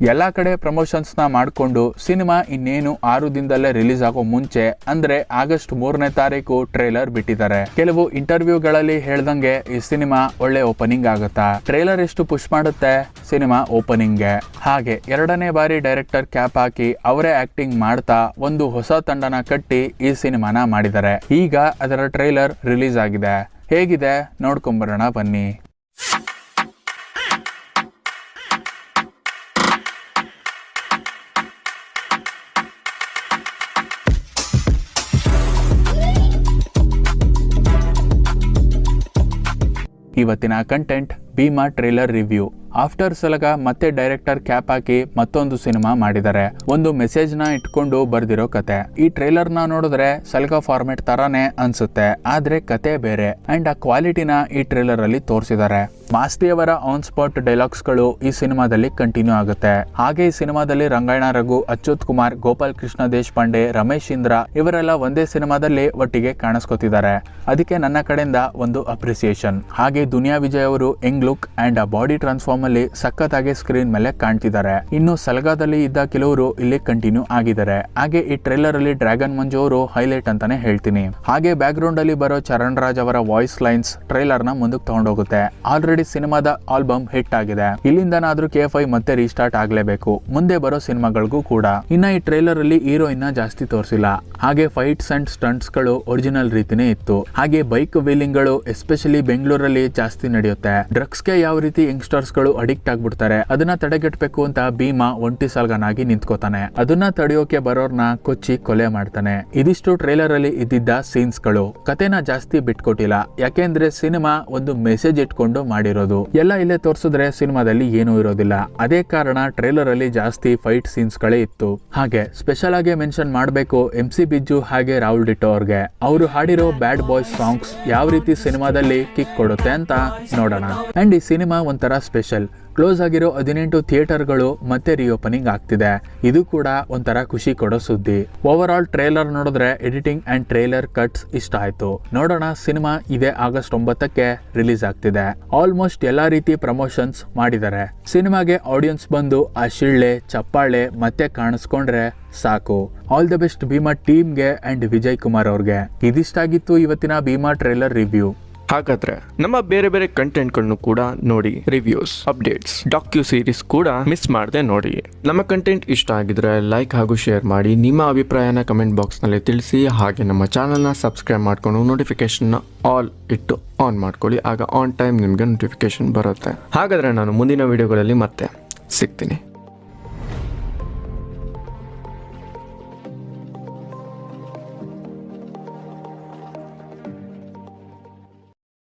ಎಲ್ಲಾ ಕಡೆ ಪ್ರಮೋಷನ್ಸ್ನ ಮಾಡಿಕೊಂಡು ಸಿನಿಮಾ ಇನ್ನೇನು ಆರು ದಿನದಲ್ಲೇ ರಿಲೀಸ್ ಆಗೋ ಮುಂಚೆ ಅಂದ್ರೆ ಆಗಸ್ಟ್ ಮೂರನೇ ತಾರೀಕು ಟ್ರೇಲರ್ ಬಿಟ್ಟಿದ್ದಾರೆ. ಕೆಲವು ಇಂಟರ್ವ್ಯೂಗಳಲ್ಲಿ ಹೇಳ್ದಂಗೆ ಈ ಸಿನಿಮಾ ಒಳ್ಳೆ ಓಪನಿಂಗ್ ಆಗುತ್ತಾ? ಟ್ರೇಲರ್ ಎಷ್ಟು ಪುಷ್ ಮಾಡುತ್ತೆ? ಸಿನಿಮಾ ಓಪನಿಂಗ್ಗೆ. ಹಾಗೆ ಎರಡನೇ ಬಾರಿ ಡೈರೆಕ್ಟರ್ ಕ್ಯಾಪ್ ಹಾಕಿ ಅವರೇ ಆಕ್ಟಿಂಗ್ ಮಾಡ್ತಾ ಒಂದು ಹೊಸ ತಂಡನ ಕಟ್ಟಿ ಈ ಸಿನಿಮಾನ ಮಾಡಿದ್ದಾರೆ. ಈಗ ಅದರ ಟ್ರೇಲರ್ ರಿಲೀಸ್ ಆಗಿದೆ. ಹೇಗಿದೆ? ನೋಡ್ಕೊಂಬರೋಣ ಬನ್ನಿ. ಇವತ್ತಿನ content Bheema trailer review after Salaga ಮತ್ತೆ ಡೈರೆಕ್ಟರ್ ಕ್ಯಾಪ್ ಹಾಕಿ ಮತ್ತೊಂದು ಸಿನಿಮಾ ಮಾಡಿದ್ದಾರೆ. ಒಂದು ಮೆಸೇಜ್ನ ಇಟ್ಕೊಂಡು ಬರ್ದಿರೋ ಕತೆ. ಈ ಟ್ರೇಲರ್ನ ನೋಡಿದ್ರೆ ಸಲಗ ಫಾರ್ಮೆಟ್ ತರಾನೇ ಅನ್ಸುತ್ತೆ. ಆದ್ರೆ ಕತೆ ಬೇರೆ. ಅಂಡ್ ಆ ಕ್ವಾಲಿಟಿನ ಈ ಟ್ರೇಲರ್ ಅಲ್ಲಿ ತೋರಿಸಿದ್ದಾರೆ. ಮಾಸ್ತಿಯವರ ಆನ್ ಸ್ಪಾಟ್ ಡೈಲಾಗ್ಸ್ಗಳು ಈ ಸಿನಿಮಾದಲ್ಲಿ ಕಂಟಿನ್ಯೂ ಆಗುತ್ತೆ. ಹಾಗೆ ಈ ಸಿನಿಮಾದಲ್ಲಿ ರಂಗಾಯಣ ರಘು, ಅಚ್ಯುತ್ ಕುಮಾರ್, ಗೋಪಾಲ್ ಕೃಷ್ಣ ದೇಶಪಾಂಡೆ, ರಮೇಶ್ ಇಂದ್ರ ಇವರೆಲ್ಲ ಒಂದೇ ಸಿನಿಮಾದಲ್ಲಿ ಒಟ್ಟಿಗೆ ಕಾಣಿಸ್ಕೊತಿದ್ದಾರೆ. ಅದಕ್ಕೆ ನನ್ನ ಕಡೆಯಿಂದ ಒಂದು ಅಪ್ರಿಸಿಯೇಷನ್ ಹಾಗೆ ದುನಿಯಾ ವಿಜಯ್ ಅವರು young look and body transform ಅಲ್ಲಿ ಆಗಿ ಸ್ಕ್ರೀನ್ ಮೇಲೆ ಕಾಣ್ತಿದ್ದಾರೆ. ಇನ್ನು ಸಲಗಾದಲ್ಲಿ ಇದ್ದ ಕೆಲವರು ಇಲ್ಲಿ ಕಂಟಿನ್ಯೂ ಆಗಿದ್ದಾರೆ. ಹಾಗೆ ಈ ಟ್ರೇಲರ್ ಅಲ್ಲಿ ಡ್ರ್ಯಾಗನ್ ಮಂಜು ಅವರು ಹೈಲೈಟ್ ಅಂತಾನೆ ಹೇಳ್ತೀನಿ. ಹಾಗೆ ಬ್ಯಾಕ್ ಗ್ರೌಂಡ್ ಅಲ್ಲಿ ಬರೋ ಚರಣ್ ರಾಜ್ ಅವರ ವಾಯ್ಸ್ ಲೈನ್ಸ್ ಟ್ರೈಲರ್ನ ಮುಂದಕ್ಕೆ ತಗೊಂಡೋಗುತ್ತೆ. ಆಲ್ರೆಡಿ ಸಿನಿಮಾದ ಆಲ್ಬಮ್ ಹಿಟ್ ಆಗಿದೆ. ಇಲ್ಲಿಂದನಾದ್ರೂ ಕೆ ಎಫ್ ಐ ಮತ್ತೆ ರೀಸ್ಟಾರ್ಟ್ ಆಗ್ಲೇಬೇಕು. ಮುಂದೆ ಬರೋ ಸಿನಿಮಾಗಳಿಗೂ ಕೂಡ. ಇನ್ನ ಈ ಟ್ರೈಲರ್ ಅಲ್ಲಿ ಹೀರೋಯಿನ್ ಜಾಸ್ತಿ ತೋರಿಸಿಲ್ಲ. ಹಾಗೆ ಫೈಟ್ಸ್ ಅಂಡ್ ಸ್ಟಂಟ್ಸ್ಗಳು ಒರಿಜಿನಲ್ ರೀತಿನೇ ಇತ್ತು. ಹಾಗೆ ಬೈಕ್ ವೀಲಿಂಗ್ಗಳು ಎಸ್ಪೆಷಲಿ ಬೆಂಗಳೂರಲ್ಲಿ ಜಾಸ್ತಿ ನಡೆಯುತ್ತೆ. ಡ್ರಗ್ಸ್ಗೆ ಯಾವ ರೀತಿ ಯಂಗ್ಸ್ಟರ್ಸ್ಗಳು ಅಡಿಕ್ಟ್ ಆಗ್ಬಿಡ್ತಾರೆ, ಅದನ್ನ ತಡೆಗಟ್ಟಬೇಕು ಅಂತ ಭೀಮಾ ಒಂಟಿ ಸಲ್ಗನಾಗಿ ನಿಂತ್ಕೋತಾನೆ. ಅದನ್ನ ತಡೆಯೋಕೆ ಬರೋರ್ನ ಕೊಚ್ಚಿ ಕೊಲೆ ಮಾಡ್ತಾನೆ. ಇದಿಷ್ಟು ಟ್ರೈಲರ್ ಅಲ್ಲಿ ಇದ್ದಿದ್ದ ಸೀನ್ಸ್ಗಳು ಕತೆನ ಜಾಸ್ತಿ ಬಿಟ್ಕೊಟ್ಟಿಲ್ಲ. ಯಾಕೆಂದ್ರೆ ಸಿನಿಮಾ ಒಂದು ಮೆಸೇಜ್ ಇಟ್ಕೊಂಡು ಮಾಡಿರೋದು. ಎಲ್ಲ ಇಲ್ಲೇ ತೋರಿಸಿದ್ರೆ ಸಿನಿಮಾದಲ್ಲಿ ಏನೂ ಇರೋದಿಲ್ಲ. ಅದೇ ಕಾರಣ ಟ್ರೇಲರ್ ಅಲ್ಲಿ ಜಾಸ್ತಿ ಫೈಟ್ ಸೀನ್ಸ್ ಗಳೇ ಇತ್ತು. ಹಾಗೆ ಸ್ಪೆಷಲ್ ಆಗಿ ಮೆನ್ಷನ್ ಮಾಡಬೇಕು ಎಂ ಸಿ ಬಿಜ್ಜು ಹಾಗೆ ರಾಹುಲ್ ಡಿಟೋ ಅವ್ರಿಗೆ. ಅವರು ಹಾಡಿರೋ ಬ್ಯಾಡ್ ಬಾಯ್ಸ್ ಸಾಂಗ್ಸ್ ಯಾವ ರೀತಿ ಸಿನಿಮಾದಲ್ಲಿ ಕಿಕ್ ಕೊಡುತ್ತೆ ಅಂತ ನೋಡೋಣ. ಅಂಡ್ ಈ ಸಿನಿಮಾ ಒಂಥರ ಸ್ಪೆಷಲ್ ಕ್ಲೋಸ್ ಆಗಿರೋ ಹದಿನೆಂಟು ಥಿಯೇಟರ್ಗಳು ಮತ್ತೆ ರಿಓಪನಿಂಗ್ ಆಗ್ತಿದೆ. ಇದು ಕೂಡ ಒಂಥರ ಖುಷಿ ಕೊಡೋ ಸುದ್ದಿ. ಓವರ್ ಆಲ್ ಟ್ರೇಲರ್ ನೋಡಿದ್ರೆ ಎಡಿಟಿಂಗ್ ಅಂಡ್ ಟ್ರೇಲರ್ ಕಟ್ಸ್ ಇಷ್ಟ ಆಯ್ತು. ನೋಡೋಣ, ಸಿನಿಮಾ ಇದೇ ಆಗಸ್ಟ್ ಒಂಬತ್ತಕ್ಕೆ ರಿಲೀಸ್ ಆಗ್ತಿದೆ. ಆಲ್ಮೋಸ್ಟ್ ಎಲ್ಲಾ ರೀತಿ ಪ್ರಮೋಷನ್ಸ್ ಮಾಡಿದ್ದಾರೆ. ಸಿನಿಮಾಗೆ ಆಡಿಯನ್ಸ್ ಬಂದು ಆ ಶಿಳ್ಳೆ, ಚಪ್ಪಾಳೆ ಮತ್ತೆ ಕಾಣಿಸ್ಕೊಂಡ್ರೆ ಸಾಕು. ಆಲ್ ದ ಬೆಸ್ಟ್ ಭೀಮಾ ಟೀಮ್ಗೆ ಅಂಡ್ ವಿಜಯ್ ಕುಮಾರ್ ಅವ್ರಿಗೆ. ಇದಿಷ್ಟಾಗಿತ್ತು ಇವತ್ತಿನ ಭೀಮಾ ಟ್ರೇಲರ್ ರಿವ್ಯೂ ಹಾಗಾದ್ರೆ ನಮ್ಮ ಬೇರೆ ಬೇರೆ ಕಂಟೆಂಟ್ಗಳನ್ನು ಕೂಡ ನೋಡಿ ರಿವ್ಯೂಸ್ ಅಪ್ಡೇಟ್ಸ್ ಡಾಕ್ಯೂ ಸೀರೀಸ್ ಕೂಡ ಮಿಸ್ ಮಾಡದೆ ನೋಡಿ. ನಮ್ಮ ಕಂಟೆಂಟ್ ಇಷ್ಟ ಆಗಿದ್ರೆ ಲೈಕ್ ಹಾಗೂ ಶೇರ್ ಮಾಡಿ, ನಿಮ್ಮ ಅಭಿಪ್ರಾಯನ ಕಮೆಂಟ್ ಬಾಕ್ಸ್ನಲ್ಲಿ ತಿಳಿಸಿ, ಹಾಗೆ ನಮ್ಮ ಚಾನಲ್ನ ಸಬ್ಸ್ಕ್ರೈಬ್ ಮಾಡ್ಕೊಂಡು ನೋಟಿಫಿಕೇಶನ್ನ ಆಲ್ ಇಟ್ಟು ಆನ್ ಮಾಡ್ಕೊಳ್ಳಿ. ಆಗ ಆನ್ ಟೈಮ್ ನಿಮಗೆ ನೋಟಿಫಿಕೇಶನ್ ಬರುತ್ತೆ. ಹಾಗಾದ್ರೆ ನಾನು ಮುಂದಿನ ವಿಡಿಯೋಗಳಲ್ಲಿ ಮತ್ತೆ ಸಿಗ್ತೀನಿ.